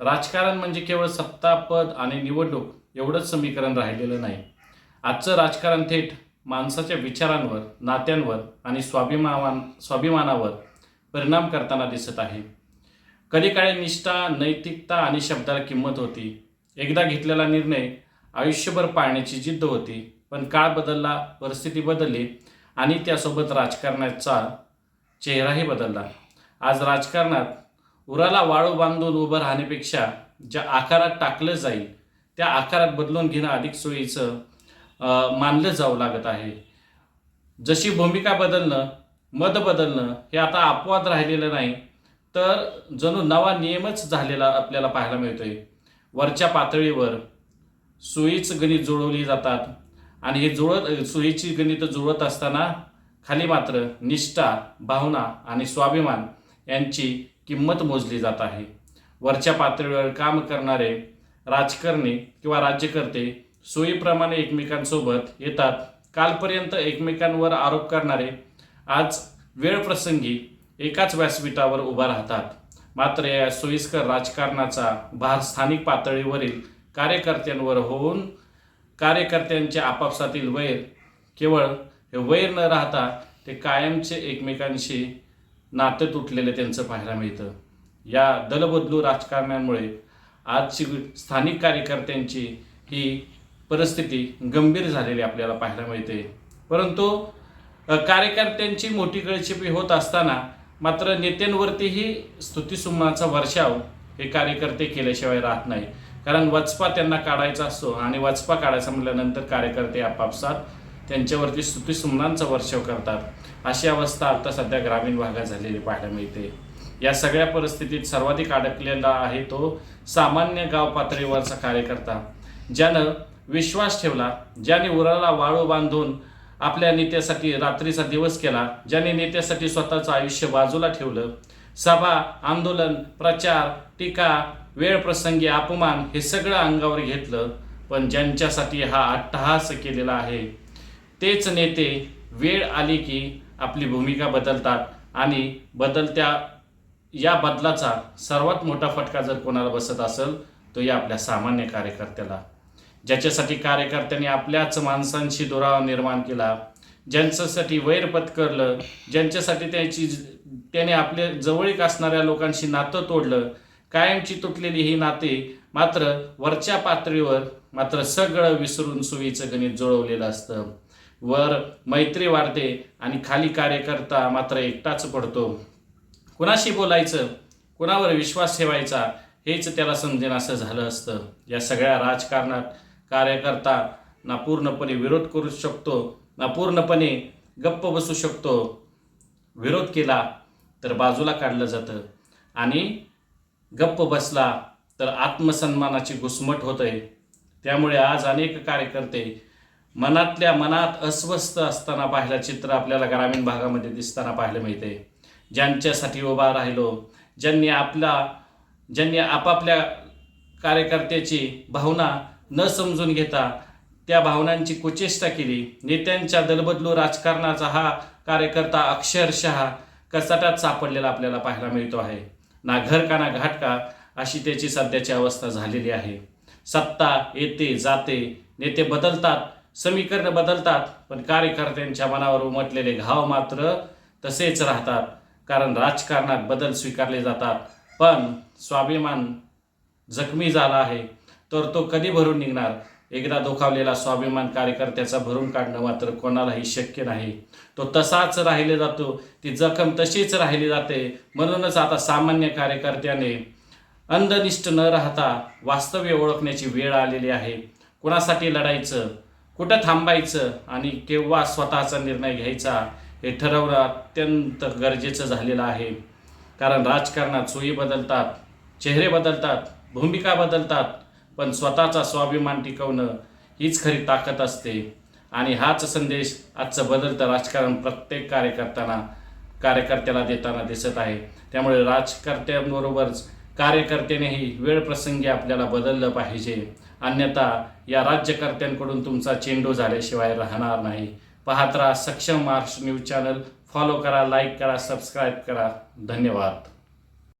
राजकारण म्हणजे केवळ सत्ता पद आणि निवडणूक एवढंच समीकरण राहिलेलं नाही. आजचं राजकारण थेट माणसाच्या विचारांवर नात्यांवर आणि स्वाभिमान स्वाभिमानावर परिणाम करताना दिसत आहे. कधी काळी निष्ठा नैतिकता आणि शब्दाला किंमत होती. एकदा घेतलेला निर्णय आयुष्यभर पाळण्याची जिद्द होती पण काळ बदलला परिस्थिती बदलली आणि त्यासोबत राजकारणाचा चेहराही बदलला. आज राजकारणात उराला वाळू बांधून उभं राहण्यापेक्षा ज्या आकारात टाकलं जाईल त्या आकारात बदलून घेणं अधिक सोयीचं मानलं जाऊ लागत आहे. जशी भूमिका बदलणं मत बदलणं हे आता अपवाद राहिलेलं नाही तर जणू नवा नियमच झालेला आपल्याला पाहायला मिळतोय. वरच्या पातळीवर सोयीच गणित जुळवली जातात आणि हे जुळत सोयीची गणित जुळत असताना खाली मात्र निष्ठा भावना आणि स्वाभिमान यांची किंमत मोजली जात आहे. वरच्या पातळीवर काम करणारे राजकारणी किंवा राज्यकर्ते सोयीप्रमाणे एकमेकांसोबत येतात. कालपर्यंत एकमेकांवर आरोप करणारे आज वेळ प्रसंगी एकाच व्यासपीठावर उभा राहतात. मात्र या सोयीस्कर राजकारणाचा भार स्थानिक पातळीवरील कार्यकर्त्यांवर होऊन कार्यकर्त्यांच्या आपापसातील वैर केवळ हे वैर न राहता ते कायमचे एकमेकांशी नातं तुटलेलं त्यांचं पाहायला मिळतं. या दलबदलू राजकारणामुळे आजची स्थानिक कार्यकर्त्यांची ही परिस्थिती गंभीर झालेली आपल्याला पाहायला मिळते. परंतु कार्यकर्त्यांची मोठी गळचेपी होत असताना मात्र नेत्यांवरतीही स्तुतीसुमनाचा वर्षाव हे कार्यकर्ते केल्याशिवाय राहत नाही. कारण वचपा त्यांना काढायचा असतो आणि वचपा काढायचा म्हटल्यानंतर कार्यकर्ते आपापसात त्यांच्यावरती स्तुतिसुमनांचा वर्षाव करतात. अशी अवस्था आता सध्या ग्रामीण भागात झालेली पाहायला मिळते. या सगळ्या परिस्थितीत सर्वाधिक अडकलेला आहे तो सामान्य गाव पातळीवरचा कार्यकर्ता ज्यानं विश्वास ठेवला ज्याने उराला वाळू बांधून आपल्या नेत्यासाठी रात्रीचा दिवस केला ज्याने नेत्यासाठी स्वतःचं आयुष्य बाजूला ठेवलं. सभा आंदोलन प्रचार टीका वेळ प्रसंगी अपमान हे सगळं अंगावर घेतलं पण ज्यांच्यासाठी हा अट्टहास केलेला आहे तेच नेते वेळ आली की आपली भूमिका बदलतात आणि बदलत्या या बदलाचा सर्वात मोठा फटका जर कोणाला बसत असेल तो या आपल्या सामान्य कार्यकर्त्याला. ज्याच्यासाठी कार्यकर्त्यांनी आपल्याच माणसांशी दुरावा निर्माण केला ज्यांच्यासाठी वैर पत्करलं ज्यांच्यासाठी त्याची त्याने आपल्या जवळीक असणाऱ्या लोकांशी नातं तोडलं कायमची तुटलेली ही नाते मात्र वरच्या पातळीवर मात्र सगळं विसरून सुईचं गणित जुळवलेलं असतं. वर मैत्री वाढते आणि खाली कार्यकर्ता मात्र एकटाच पडतो. कुणाशी बोलायचं कुणावर विश्वास ठेवायचा हेच त्याला समजेन असं झालं असतं. या सगळ्या राजकारणात कार्यकर्ता ना पूर्णपणे विरोध करू शकतो ना पूर्णपणे गप्प बसू शकतो. विरोध केला तर बाजूला काढलं जातं. आणि गप्प बसला तर आत्मसन्मानाची घुसमट होत आहे त्यामुळे आज अनेक कार्यकर्ते मनातल्या मनात अस्वस्थ असताना पाहिलं चित्र आपल्याला ग्रामीण भागामध्ये दिसताना पाहायला मिळते. ज्यांच्यासाठी उभा राहिलो ज्यांनी आपला ज्यांनी आपापल्या कार्यकर्त्याची भावना न समजून घेता त्या भावनांची कुचेष्टा केली. नेत्यांच्या दलबदलू राजकारणाचा हा कार्यकर्ता अक्षरशः कचाटात सापडलेला आपल्याला पाहायला मिळतो आहे. ना घर का ना घाट का अशी त्याची सध्याची अवस्था झालेली आहे. सत्ता येते जाते. नेते बदलतात समीकरणं बदलतात पण कार्यकर्त्यांच्या मनावर उमटलेले घाव मात्र तसेच राहतात कारण राजकारणात बदल स्वीकारले जातात. पण स्वाभिमान जखमी झाला आहे तर तो कधी भरून निघणार? एकदा दुखावलेला स्वाभिमान कार्यकर्त्याचा भरून काढणं मात्र कोणालाही शक्य नाही. तो तसाच राहिले जातो ती जखम तशीच राहिली जाते. म्हणूनच आता सामान्य कार्यकर्त्याने अंधनिष्ठ न राहता वास्तव्य ओळखण्याची वेळ आलेली आहे. कुणासाठी लढायचं? कुठं थांबायचं आणि केव्हा स्वतःचा निर्णय घ्यायचा हे ठरवणं अत्यंत गरजेचं झालेलं आहे. कारण राजकारणात सोयी बदलतात चेहरे बदलतात भूमिका बदलतात पण स्वतःचा स्वाभिमान टिकवणं हीच खरी ताकद असते. आणि हाच संदेश आजचं बदलतं राजकारण प्रत्येक कार्यकर्त्यांना कार्यकर्त्याला देताना दिसत आहे. त्यामुळे राजकर्त्यांबरोबरच कार्यकर्त्यानेही वेळ प्रसंगी आपल्याला बदललं पाहिजे. अन्यथा या राज्यकर्त्यांकडून तुमचा चेंडू झाल्याशिवाय राहणार नाही. पाहत राहा सक्षम महाराष्ट्र न्यूज चॅनल. फॉलो करा लाईक करा सबस्क्राईब करा. धन्यवाद.